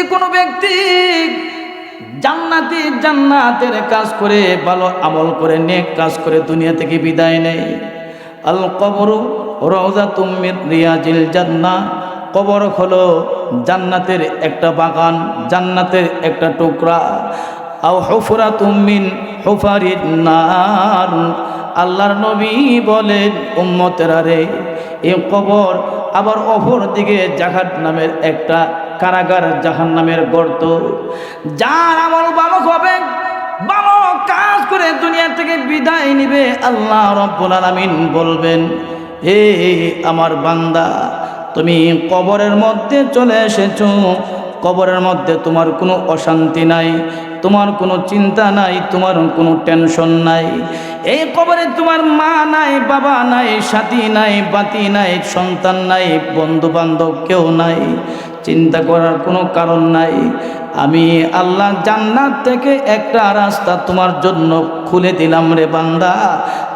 যদি কোনো ব্যক্তি জান্নাতি জান্নাতের কাজ করে, ভালো আমল করে, নেক কাজ করে, দুনিয়া থেকে বিদায় নেয়, আল কবর রওজা তুমির রিয়াজিল জান্না কবর হলো জান্নাতের একটা বাগান, জান্নাতের একটা টুকরা। আও হুফরা তুমিন হুফারিন নার। আল্লাহর নবী বলেন, উম্মতেরা রে এই কবর আবার অপর দিকে জাহাট নামের একটা কারাগার জাহান নামের গর্ত। যার আমল ভালো হবে, ভালো কাজ করে দুনিয়া থেকে বিদায় নিবে আল্লাহ রব্বুল আলামিন বলবেন হে আমার বান্দা, তুমি কবরের মধ্যে চলে এসেছ। কবরের মধ্যে তোমার কোনো অশান্তি নাই, তোমার কোনো চিন্তা নাই, তোমার কোনো টেনশন নাই। এই কবরে তোমার মা নাই, বাবা নাই, সাথী নাই, বাতি নাই, সন্তান নাই বন্ধু বান্ধব কেউ নাই, চিন্তা করার কোনো কারণ নাই। আমি আল্লাহ জান্নাত থেকে একটা রাস্তা তোমার জন্য খুলে দিলাম রে বান্দা।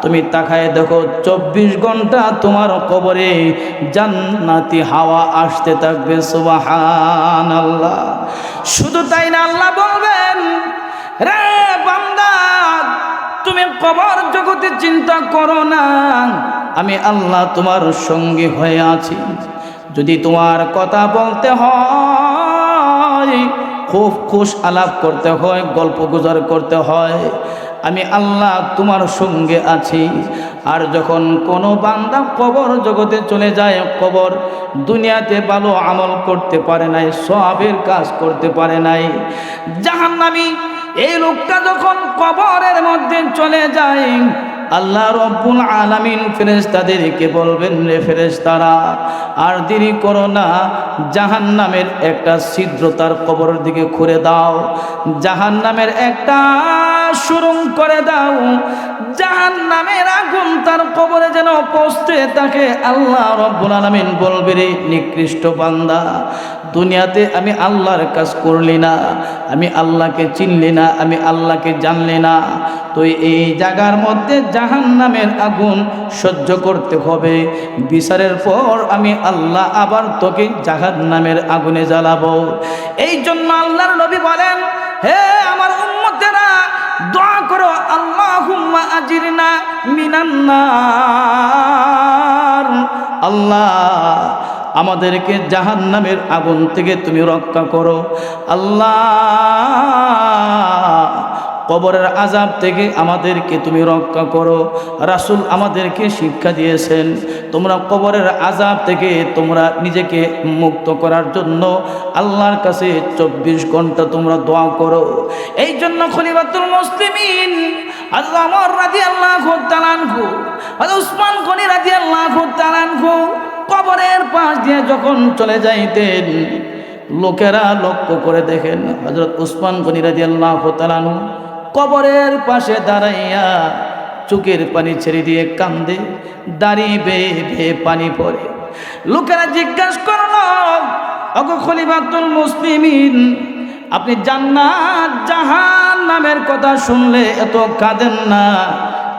তুমি তাকায় দেখো, চব্বিশ ঘণ্টা তোমার কবরে জান্নাতি হাওয়া আসতে থাকবে সুবাহান আল্লাহ শুধু তাই না, আল্লাহ বলবেন, রে বান্দা তুমি কবর জগতে চিন্তা করো না। আমি আল্লাহ তোমার সঙ্গে হয়ে আছি। যদি তোমার কথা বলতে হয়, খুব খুশ আলাপ করতে হয়, গল্প গুজর করতে হয়, আমি আল্লাহ তোমার সঙ্গে আছি। আর যখন কোনো বান্দা কবর জগতে চলে যায়, কবর দুনিয়াতে ভালো আমল করতে পারে নাই, সবের কাজ করতে পারে নাই, জাহান্নামি এই লোকটা যখন কবরের মধ্যে চলে যায়, আল্লাহ রব্বুল আলামিন ফেরেশতাদেরকে বলবেন রে ফেরেশতারা, আর দেরি করো না জাহান নামের একটা ছিদ্র তার কবরের দিকে খুঁড়ে দাও জাহান নামের একটা সুরুম করে দাও জাহান নামের আগুন তার কবরে যেন পৌঁছতে তাকে আল্লাহ রব্বুল আলামিন বলবে, রে নিকৃষ্ট বান্দা দুনিয়াতে আমি আল্লাহর কাজ করলি না, আমি আল্লাহকে চিনলি না, আমি আল্লাহকে জানলি না। তো এই জায়গার মধ্যে জাহান নামের আগুন সহ্য করতে হবে। বিচারের পর আমি আল্লাহ আবার তোকে জাহান নামের আগুনে জ্বালাবো। এই জন্য আল্লাহর নবী বলেন, হে আমার উম্মতেরা, দোয়া করো, আল্লাহুম্মা আজিরনা মিনান্নার আল্লাহ আমাদেরকে জাহান নামের আগুন থেকে তুমি রক্ষা করো। আল্লাহ কবরের আজাব থেকে আমাদেরকে তুমি রক্ষা করো। রাসুল আমাদেরকে শিক্ষা দিয়েছেন, তোমরা কবরের আজাব থেকে তোমরা নিজেকে মুক্ত করার জন্য আল্লাহর কাছে চব্বিশ ঘণ্টা তোমরা দোয়া করো। এই জন্য খলিফাতুল মুসলিমিন, আল্লাহ রাজি আল্লাহ তালানখু উসমান গনি রাজি আল্লাহ তালানখু কবরের পাশ দিয়ে যখন চলে যাইতেন, লোকেরা লক্ষ্য করে দেখেন হজরত উসমান গনি রাজি আল্লাহ তালানু কবরের পাশে দাঁড়াইয়া চুকের পানি ছেড়ে দিয়ে কান্দে দাঁড়িয়ে বেয়ে বেয়ে পানি পড়ে। লোকেরা জিজ্ঞাসা করল, অগ খলিফাতুল মুসলিমিন, আপনি জান্নাত জাহান নামের কথা শুনলে এত কাঁদেন না?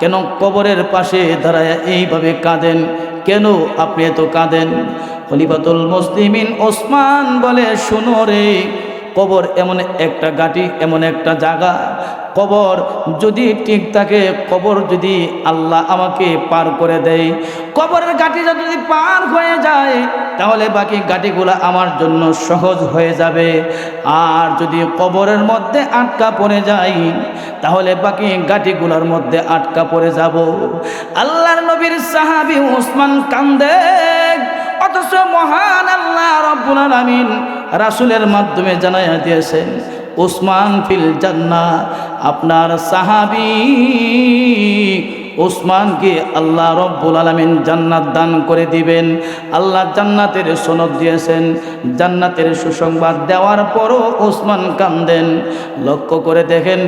কেন কবরের পাশে দাঁড়ায় এইভাবে কাঁদেন? কেন আপনি এত কাঁদেন? খলিফাতুল মুসলিমিন ওসমান বলে শুনো রে কবর এমন একটা গাটি এমন একটা জায়গা। কবর যদি ঠিক থাকে, কবর যদি আল্লাহ আমাকে পার করে দেয়। কবরের গাটিটা যদি পার হয়ে যায়, তাহলে বাকি গাটিগুলো আমার জন্য সহজ হয়ে যাবে। আর যদি কবরের মধ্যে আটকা পড়ে যাই, তাহলে বাকি গাটিগুলোর মধ্যে আটকা পড়ে যাব। আল্লাহর নবীর সাহাবি উসমান কান্দে, অথচ মহান আল্লাহ রব্বুল আলামিন রাসূলের মাধ্যমে জানাইয়া দিয়েছেন, ওসমান ফিল জান্না আপনার সাহাবি ওসমানকে আল্লাহ রব্বুল আলমিন জান্নাত দান করে দিবেন। আল্লাহ জান্নাতের সনদ দিয়েছেন, জান্নাতের সুসংবাদ দেওয়ার পরও ওসমান কান্দেন। লক্ষ্য করে দেখেন,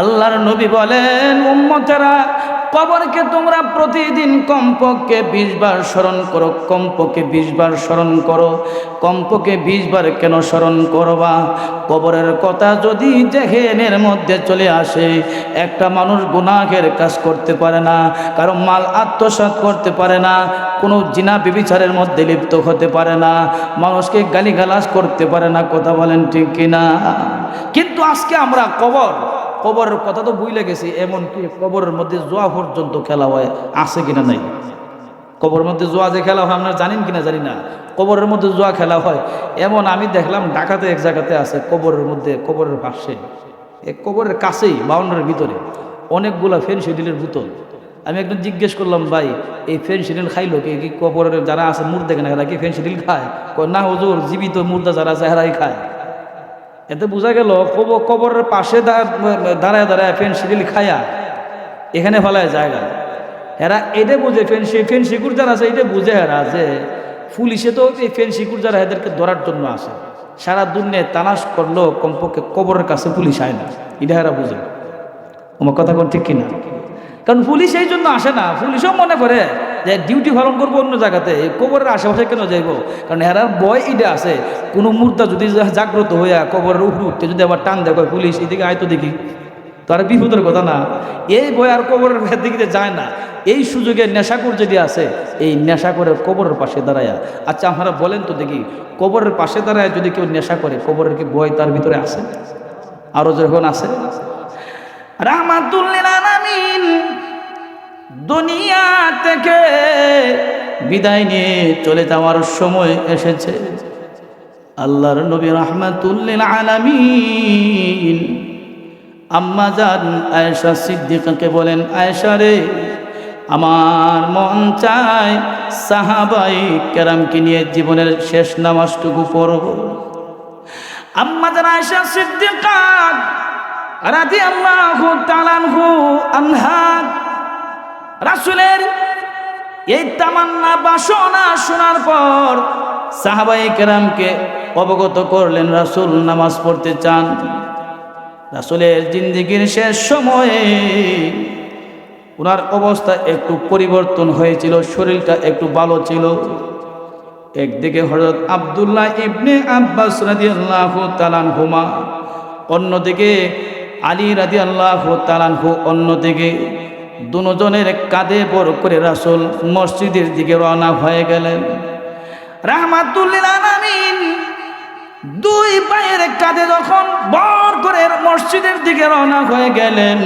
আল্লাহর নবী বলেন, উম্মতেরা কবরকে তোমরা প্রতিদিন কমপক্ষে বিশ বার স্মরণ করো। কমপক্ষে বিশ বার স্মরণ করো। কমপক্ষে বিশ বার কেন স্মরণ করবা? কবরের কথা যদি জেহেনের মধ্যে চলে আসে, একটা মানুষ গুনাহের কাজ করতে পারে না, কারও মাল আত্মসাৎ করতে পারে না, কোনো জিনা বিবিচারের মধ্যে লিপ্ত হতে পারে না, মানুষকে গালিগালাজ করতে পারে না, কথা বলেন ঠিক কিনা? কিন্তু আজকে আমরা কবর কবরের কথা তো বুঝলে গেছি, এমনকি কবরের মধ্যে জোয়া পর্যন্ত খেলা হয়, আছে কিনা নাই? কবরের মধ্যে জোয়া যে খেলা হয়, আপনারা জানেন কিনা জানি না। কবরের মধ্যে জোয়া খেলা হয়, এমন আমি দেখলাম ঢাকাতে এক জায়গাতে আছে কবরের মধ্যে, কবরের পাশে, এ কবরের কাছেই, বাউন্ডারির ভিতরে, অনেকগুলা ফেনসিডিলের বোতল। আমি একদম জিজ্ঞেস করলাম, ভাই, এই ফেনসিডিল খাইলো কি? কি কবরের যারা আছে মুর্দা কেনা, এরা কি ফেনসিডিল খায়? না হুজুর, জীবিত মুর্দা যারা আছে খায়। এতে বোঝা গেল কব- কবরের পাশে দাঁড়ায় দাঁড়ায় ফেন শিডিল খায়া এখানে ফেলায় জায়গা। এরা এটা বুঝে, ফেন ফেন শিকুর যারা আছে, এটা বুঝে এরা যে পুলিশে তো এই ফেন শিকুর যারা এদেরকে ধরার জন্য আসে। সারা দুনিয়ায় তালাশ করল কমপক্ষে কবরের কাছে পুলিশ আয় না। এটা এরা বুঝে। আমার কথা কোন ঠিক কিনা? কারণ পুলিশ এই জন্য আসে না। পুলিশও মনে করে যে ডিউটি পালন করব অন্য জায়গাতে কবরের আশেপাশে কেন যাইব? কারণ এরা বয় ইডে আছে। কোনো মুহূর্তে যদি জাগ্রত হইয়া কবরের উপরে উঠতে যদি আবার টান কয়, পুলিশ এদিকে আয় তো দেখি। তো আর বিপদের কথা না। এই বই আর কবরের দিকে যায় না। এই সুযোগে নেশাকুর যদি আছে এই নেশা করে কবরের পাশে দাঁড়ায়া আচ্ছা আপনারা বলেন তো দেখি কবরের পাশে দাঁড়ায় যদি কেউ নেশা করে কবরের কি বয় তার ভিতরে আছে? আরও যখন আছে? রাহমাতুল্লিল আলামিন দুনিয়া থেকে বিদায় নিয়ে চলে যাওয়ার সময় এসেছে। আল্লাহর নবী রাহমাতুল্লিল আলামিন। আম্মা জান আয়েশা সিদ্দিকাকে বলেন, আয়েশা রে, আমার মন চায় সাহাবাই কেরামকে নিয়ে জীবনের শেষ নামাজটুকু পড়ব আম্মা জান আয়েশা সিদ্দিকা রাধি আল্লাহ আনহা, রাসুলের এই তামান্না বাসনা শোনার পর সাহাবাই কেরামকে অবগত করলেন, রাসুল নামাজ পড়তে চান। রাসুলের জিন্দিগির শেষ সময়ে ওনার অবস্থা একটু পরিবর্তন হয়েছিল, শরীরটা একটু ভালো ছিল। একদিকে হজরত আবদুল্লাহ ইবনে আব্বাস রাজি আল্লাহ তালানহুমা অন্যদিকে আলী রাজি আল্লাহ তালানহু অন্যদিকে দুজনের কাঁধে বড় করে রাসুল মসজিদের দিকে রওনা হয়ে গেলেন। রাহমাতুল্লিল আলামিন দুই পায়ের কাঁধে যখন বর করে মসজিদের দিকে রওনা হয়ে গেলেন,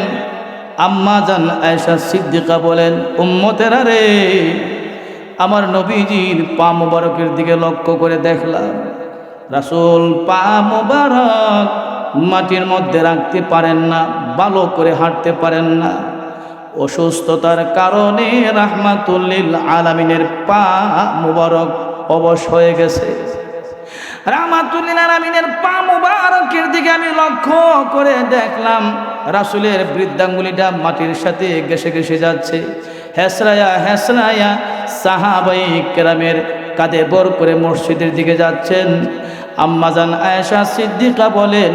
আম্মা জান আয়েশা সিদ্দিকা বলেন, উম্মতেরা রে, আমার নবীজির পা মুবারকের দিকে লক্ষ্য করে দেখলাম। রাসুল পা মুবারক মাটির মধ্যে রাখতে পারেন না, ভালো করে হাঁটতে পারেন না। অসুস্থতার কারণে রাহমাতুল্লিল আলামিনের পা মুবারক অবশ হয়ে গেছে। রাহমাতুল্লিল আলামিনের পা মুবারকের দিকে আমি লক্ষ্য করে দেখলাম, রাসুলের বৃদ্ধাঙ্গুলিটা মাটির সাথে ঘেসে ঘেসে যাচ্ছে। হেসরায়া হেসরায়া সাহাবাই কেরামের কাঁধে বর করে মসজিদের দিকে যাচ্ছেন। আম্মাজান আয়েশা সিদ্দিকা বলেন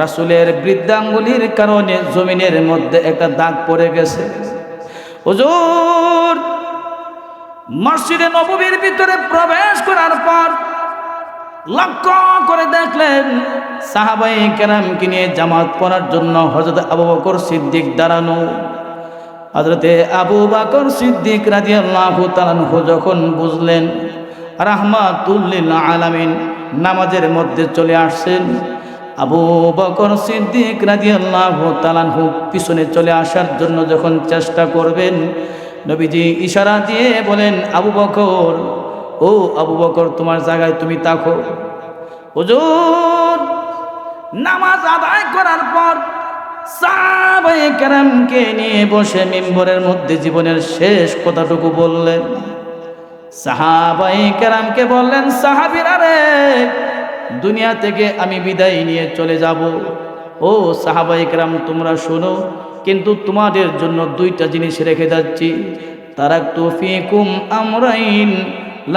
রাসুলের বৃদ্ধাঙ্গুলির কারণে জমিনের মধ্যে একটা দাগ পড়ে গেছে। হুজুর, মসজিদে নববীর ভিতরে প্রবেশ করার পর লক্ষ্য করে দেখলেন সাহাবাই কেরামকে নিয়ে জামাত পড়ার জন্য হজরত আবু বকর সিদ্দিক দাঁড়ানো। হজরতে আবু বাকর সিদ্দিক রাজি আল্লাহ তালানহু যখন বুঝলেন রাহমাতুল্লিল আলামিন নামাজের মধ্যে চলে আসছেন। আবু বকর সিদ্দিক রাজি আল্লাহ তালানহু পিছনে চলে আসার জন্য যখন চেষ্টা করবেন, নবীজি ইশারা দিয়ে বলেন, আবু বকর, ও আবু বকর, তোমার জায়গায় তুমি তাকো হুজুর, নামাজ আদায় করার পর সাহাবায়ে কেরামকে নিয়ে বসে মিম্বরের মধ্যে জীবনের শেষ কথাটুকু বললেন। সাহাবাই কেরামকে বললেন, সাহাবিরা রে দুনিয়া থেকে আমি বিদায় নিয়ে চলে যাব। ও সাহাবাই কেরাম তোমরা শোনো, কিন্তু তোমাদের জন্য দুইটা জিনিস রেখে যাচ্ছি। তারা তারাক তুফিকুম আমরাইন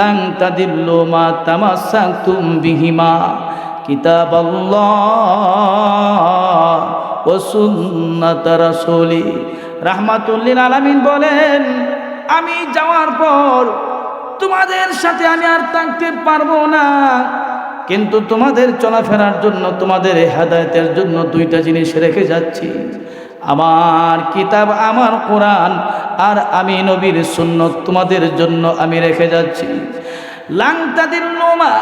লাং তাদিল্লু মা তামাসাকুম বিহিমা। কিতাব রাসূলি। রাহমাতুল্লিল আলামিন বলেন, আমি যাওয়ার পর তোমাদের সাথে আমি আর থাকতে পারব না। কিন্তু তোমাদের চলাফেরার জন্য, তোমাদের হেদায়তের জন্য দুইটা জিনিস রেখে যাচ্ছি। আমার কিতাব, আমার কোরআন আর আমি নবীর শূন্য তোমাদের জন্য আমি রেখে যাচ্ছি। নোমা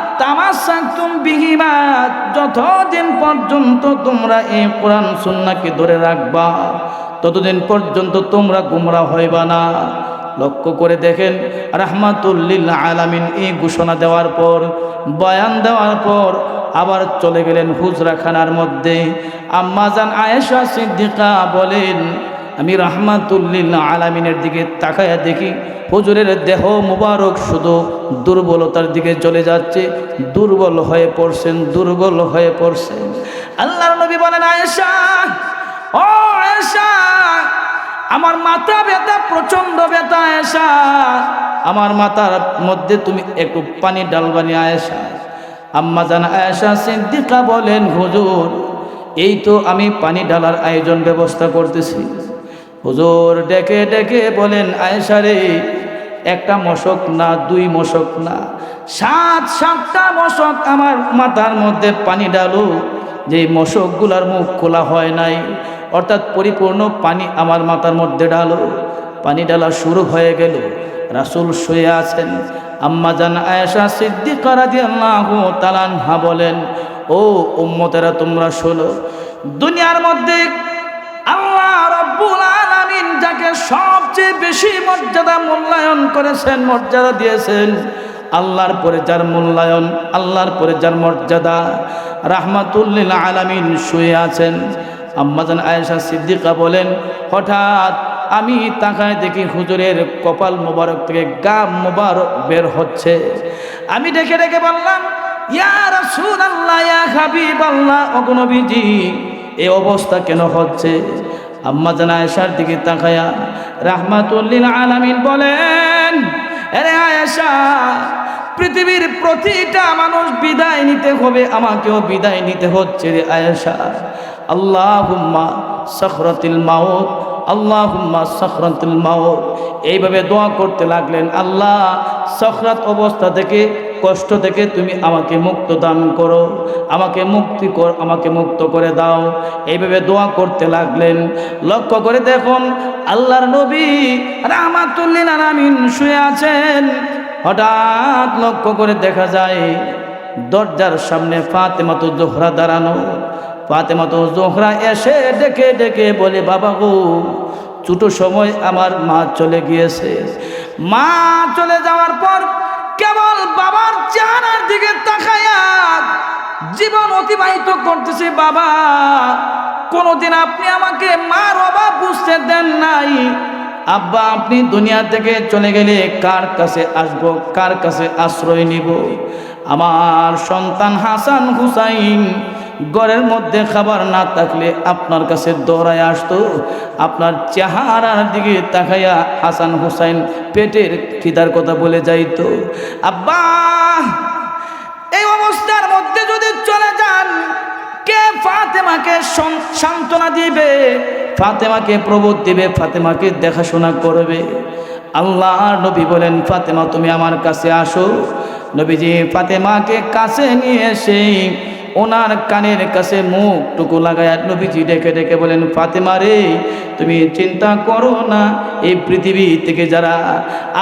বিহিমা যতদিন পর্যন্ত তোমরা এই কোরআন, সুন্নাকে ধরে রাখবা, ততদিন পর্যন্ত তোমরা গুমরা হইবা না। লক্ষ্য করে দেখেন, রাহমাতুল্লিল আলামিন এই ঘোষণা দেওয়ার পর, বয়ান দেওয়ার পর আবার চলে গেলেন হুজরাখানার মধ্যে। আম্মাজান আয়েশা সিদ্দিকা বলেন, আমি রাহমাতুল্লিল আলামিনের দিকে তাকায়া দেখি, হুজুরের দেহ মুবারক শুধু দুর্বলতার দিকে চলে যাচ্ছে, দুর্বল হয়ে পড়ছেন, দুর্বল হয়ে পড়ছেন। আল্লাহ নবী বলেন, আয়েশা, ও আয়েশা আমার মাথা ব্যথা প্রচণ্ড ব্যথা, আয়েশা। আমার মাথার মধ্যে তুমি একটু পানি ডালবানি আয়েশা। আম্মা জান, আয়েশা সিদ্দিকা বলেন, হুজুর, এই তো আমি পানি ঢালার আয়োজন ব্যবস্থা করতেছি। হুজুর ডেকে ডেকে বলেন, আয়েশা রে, একটা মশক না, দুই মশক না। সাত, সাতটা মশক আমার মাথার মধ্যে পানি ডালো যে মশকগুলার মুখ খোলা হয় নাই অর্থাৎ পরিপূর্ণ পানি আমার মাথার মধ্যে ডালো পানি ডালা শুরু হয়ে গেল। রাসুল শুয়ে আছেন। আম্মা জান আয়েশা সিদ্দিকা রাদিয়াল্লাহু তাআলা বলেন, ও উম্মতেরা, তোমরা শোনো, দুনিয়ার মধ্যে আল্লাহ রব্বুল আলামিন যাকে সবচেয়ে বেশি মর্যাদা মূল্যায়ন করেছেন, মর্যাদা দিয়েছেন, আল্লাহর পরে যার মূল্যায়ন, আল্লাহর পরে যার মর্যাদা রাহমাতুল্লিল আলামিন শুয়ে আছেন। আম্মাজান আয়েশা সিদ্দিকা বলেন, হঠাৎ আমি তাকায় দেখি হুজুরের কপাল মোবারক থেকে গা মোবারক বের হচ্ছে। আমি ডেকে ডেকে বললাম, ইয়া রাসূলুল্লাহ, ইয়া হাবিবাল্লাহ অগনবীজি এই অবস্থা কেন হচ্ছে? আম্মা জান আয়েশার দিকে তাকায়া রাহমাতুল্লিল আলামিন বলেন, আরে আয়েশা, পৃথিবীর প্রতিটা মানুষ বিদায় নিতে হবে, আমাকেও বিদায় নিতে হচ্ছে রে আয়েশা। আল্লাহুম্মা সখরতিল মাউত, আল্লাহুম্মা সখরতুল মাউত। এইভাবে দোয়া করতে লাগলেন, আল্লাহ, সখরাত অবস্থা থেকে, কষ্ট থেকে তুমি আমাকে মুক্ত দান করো, আমাকে মুক্তি কর, আমাকে মুক্ত করে দাও। এইভাবে দোয়া করতে লাগলেন। লক্ষ্য করে দেখুন, আল্লাহর নবী রাহমাতুল্লিল আলামিন শুয়ে আছেন। হঠাৎ লক্ষ্য করে দেখা যায়, দরজার সামনে ফাতেমাতো জোহরা দাঁড়ানো। ফাতেমাতো জোহরা এসে ডেকে ডেকে বলে, বাবা গো, ছোটো সময় আমার মা চলে গিয়েছে। মা চলে যাওয়ার পর কেবল বাবার চেহারার দিকে তাকায়া জীবন অতিবাহিত করতেছে, বাবা, কোনোদিন আপনি আমাকে মার অভাব বুঝতে দেন নাই। আব্বা, আপনি দুনিয়া থেকে চলে গেলে কার কাছে আসব, কার কাছে আশ্রয় নিব? আমার সন্তান হাসান হুসাইন ঘরের মধ্যে খাবার না থাকলে আপনার কাছে দৌড়ায় আসতো। আপনার চেহারার দিকে তাকাইয়া হাসান হুসাইন পেটের খিদার কথা বলে যাইতো। আব্বা, এই অবস্থার মধ্যে যদি চলে যান, কে ফাতেমাকে সান্ত্বনা দিবে? ফাতেমাকে প্রবোধ দিবে, ফাতেমাকে দেখাশোনা করবে। আল্লাহ নবী বলেন, ফাতেমা, তুমি আমার কাছে আসো। নবীজি, ফাতেমাকে কাছে নিয়ে এসে ওনার কানের কাছে মুখ টুকু লাগায় নবীজি ডেকে ডেকে বলেন, ফাতেমা রে, তুমি চিন্তা করো না। এই পৃথিবী থেকে যারা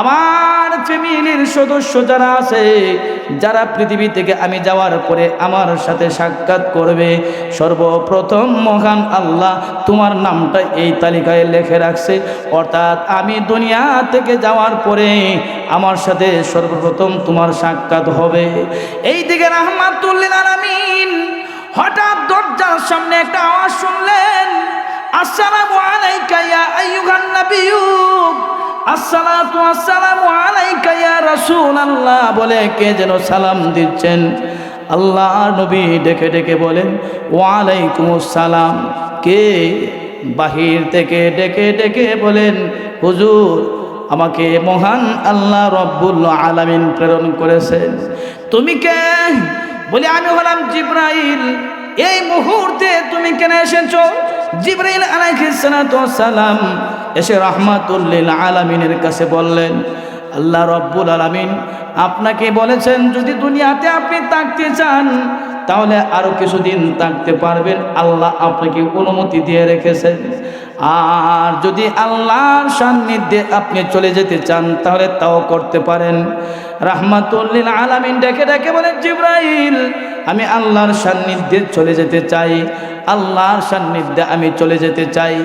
আমার ফ্যামিলির সদস্য যারা আছে, যারা পৃথিবী থেকে আমি যাওয়ার পরে আমার সাথে সাক্ষাৎ করবে, সর্বপ্রথম মহান আল্লাহ তোমার নামটা এই তালিকায় লেখে রাখছে। অর্থাৎ আমি দুনিয়া থেকে যাওয়ার পরে আমার সাথে সর্বপ্রথম তোমার সাক্ষাৎ হবে। এই দিকে রাহমাতুল্লিল আলামিন হঠাৎ দরজার সামনে একটা আওয়াজ শুনলেন, আসসালামু আলাইকা ইয়া আইয়ুহান নাবিয়্যু। আসসালাতু আসসালামু আলাইকা ইয়া রাসূলুল্লাহ। বলে কে যেন সালাম দিচ্ছেন। আল্লাহ নবী ডেকে ডেকে বলেন, ওয়ালাইকুমুস সালাম। কে বাহির থেকে ডেকে ডেকে বলেন, হুজুর, আমাকে মহান আল্লাহ রব্বুল আলামিন প্রেরণ করেছেন। তুমি কে? বলি, আমি হলাম জিব্রাইল। এই মুহূর্তে তুমি কেন এসেছ? জিব্রাইল সালাম এসে রহমাতুল্লিল আলামিনের কাছে বললেন, আল্লাহ রব্বুল আলামিন আপনাকে বলেছেন, যদি দুনিয়াতে আপনি থাকতে চান, তাহলে আরও কিছুদিন থাকতে পারবেন। আল্লাহ আপনাকে অনুমতি দিয়ে রেখেছেন। আর যদি আল্লাহর সান্নিধ্যে আপনি চলে যেতে চান, তাহলে তাও করতে পারেন। রাহমাতুল্লিল আলামিন ডেকে ডেকে বলেন, জিব্রাইল, আমি আল্লাহর সান্নিধ্যে চলে যেতে চাই। আল্লাহর সান্নিধ্যে আমি চলে যেতে চাই।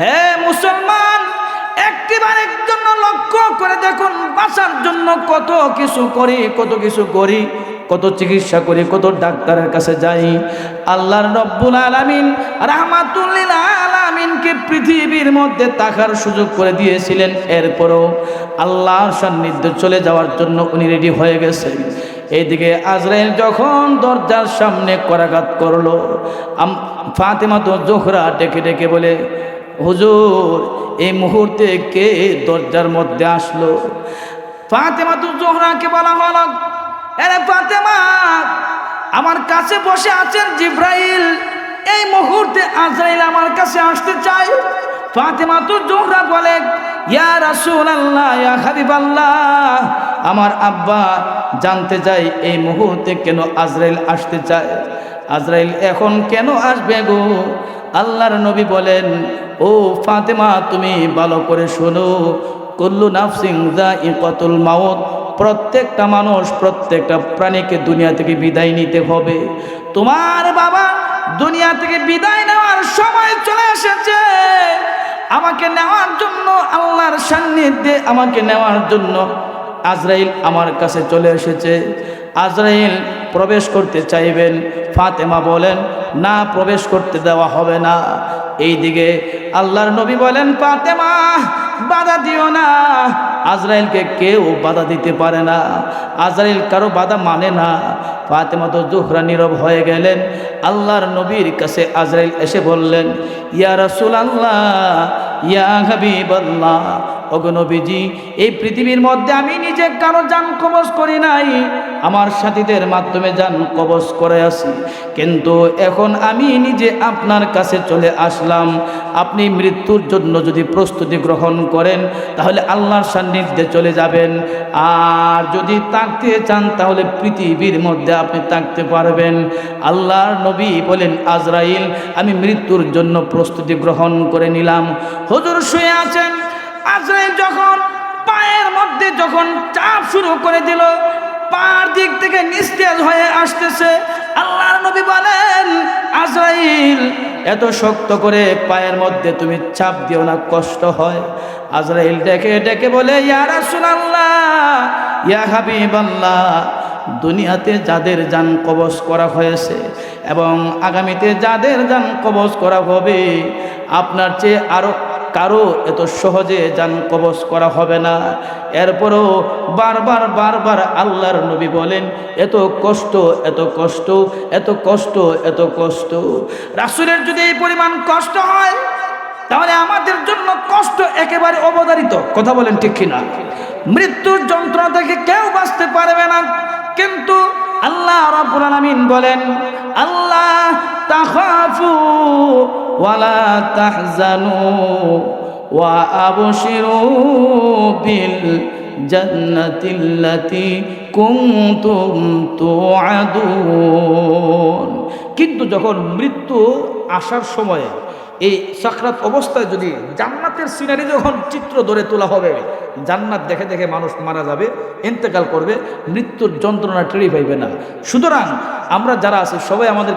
হে মুসলমান একটিবারের জন্য লক্ষ্য করে দেখুন, বাঁচার জন্য কত কিছু করি, কত কিছু করি, কত চিকিৎসা করি, কত ডাক্তারের কাছে যাই। আল্লাহর রব্বুল আলামিন রাহমাতুল্লিল আলামিনকে পৃথিবীর মধ্যে তাকার সুযোগ করে দিয়েছিলেন। এরপরও আল্লাহর সান্নিধ্যে চলে যাওয়ার জন্য উনি রেডি হয়ে গেছেন। এইদিকে আজরাইল যখন দরজার সামনে করাঘাত করল ফাতেমা তো জোহরা ডেকে ডেকে বলে, হুজুর, এই মুহূর্তে কে দরজার মধ্যে আসলো? ফাতেমা তো জোহরাকে বলা হলো, আরে ফাতেমা, আমার কাছে বসে আছেন জিব্রাইল। এই মুহূর্তে আজরাইল আমার কাছে আসতে চাই ফাতেমা তো জোহরা বলে, ইয়া রাসূল আল্লাহ ইয়া হাবিব আল্লাহ আমার আব্বা জানতে চাই এই মুহূর্তে কেন আজরাইল আসতে চায়। আজরাইল এখন কেন আসবে গো? আল্লাহর নবী বলেন, ও ফাতেমা, তুমি ভালো করে শোনো। কল্লু নাফসিং দা ইকতুল মাওত প্রত্যেকটা মানুষ, প্রত্যেকটা প্রাণীকে দুনিয়া থেকে বিদায় নিতে হবে। তোমার বাবা দুনিয়া থেকে বিদায় নেওয়ার সময় চলে এসেছে। আমাকে নেওয়ার জন্য আল্লাহর সান্নিধ্যে আমাকে নেওয়ার জন্য আজরাইল আমার কাছে চলে এসেছে। আজরাইল প্রবেশ করতে চাইবেন। ফাতেমা বলেন, না, প্রবেশ করতে দেওয়া হবে না। এই দিকে আল্লাহর নবী বলেন, ফাতেমা বাধা দিও না। আজরাইলকে কেউ বাধা দিতে পারে না। আজরাইল কারও বাধা মানে না। পাতে মতো জোহরা নীরব হয়ে গেলেন। আল্লাহর নবীর কাছে আজরাইল এসে বললেন, ইয়া রাসূল আল্লাহ ইয়া হাবিব আল্লাহ অগনবীজি এই পৃথিবীর মধ্যে আমি নিজে কারও যান কবজ করি নাই। আমার সাথীদের মাধ্যমে যান কবজ করে আসি। কিন্তু এখন আমি নিজে আপনার কাছে চলে আসলাম। আপনি মৃত্যুর জন্য যদি প্রস্তুতি গ্রহণ করেন, তাহলে আল্লাহর সান্নিধ্যে চলে যাবেন। আর যদি তাকতে চান, তাহলে পৃথিবীর মধ্যে আপনি তাকতে পারবেন। আল্লাহর নবী বলেন, আজরাইল, আমি মৃত্যুর জন্য প্রস্তুতি গ্রহণ করে নিলাম। হুজুর শুয়ে আছেন। আজরাইল যখন পায়ের মধ্যে যখন চাপ শুরু করে দিল, পার দিক থেকে নিস্তেজ হয়ে আসতেছে, আল্লাহর নবী বলেন, আজরাইল, এত শক্ত করে পায়ের মধ্যে তুমি চাপ দিও না, কষ্ট হয়। আজরাইল ডেকে ডেকে বলে, ইয়া রাসূলুল্লাহ, ইয়া হাবিবাল্লাহ, দুনিয়াতে যাদের যান কবজ করা হয়েছে এবং আগামীতে যাদের যান কবজ করা হবে, আপনার চেয়ে আরও কারও এত সহজে যান কবজ করা হবে না। এরপরও বারবার বারবার আল্লাহর নবী বলেন, এত কষ্ট এত কষ্ট এত কষ্ট এত কষ্ট। রাসুলের যদি এই পরিমাণ কষ্ট হয়, তাহলে আমাদের জন্য কষ্ট একেবারে অবধারিত। কথা বলেন ঠিক কিনা? মৃত্যুর যন্ত্রণা থেকে কেউ বাঁচতে পারবে না। কিন্তু আল্লাহ রাব্বুল আলামিন বলেন, আল্লাহ তাখাফু ওয়ালা তাহজানু ওয়া আবশিরু বিল কিন্তু যখন মৃত্যু আসার সময়ে এই সাকরাত অবস্থায় যদি জান্নাতের সিনারি যখন চিত্র ধরে তোলা হবে, জান্নাত দেখে দেখে মানুষ মারা যাবে, ইন্তেকাল করবে, মৃত্যুর যন্ত্রণা টেরি পাইবে না। সুতরাং আমরা যারা আছি, সবাই আমাদের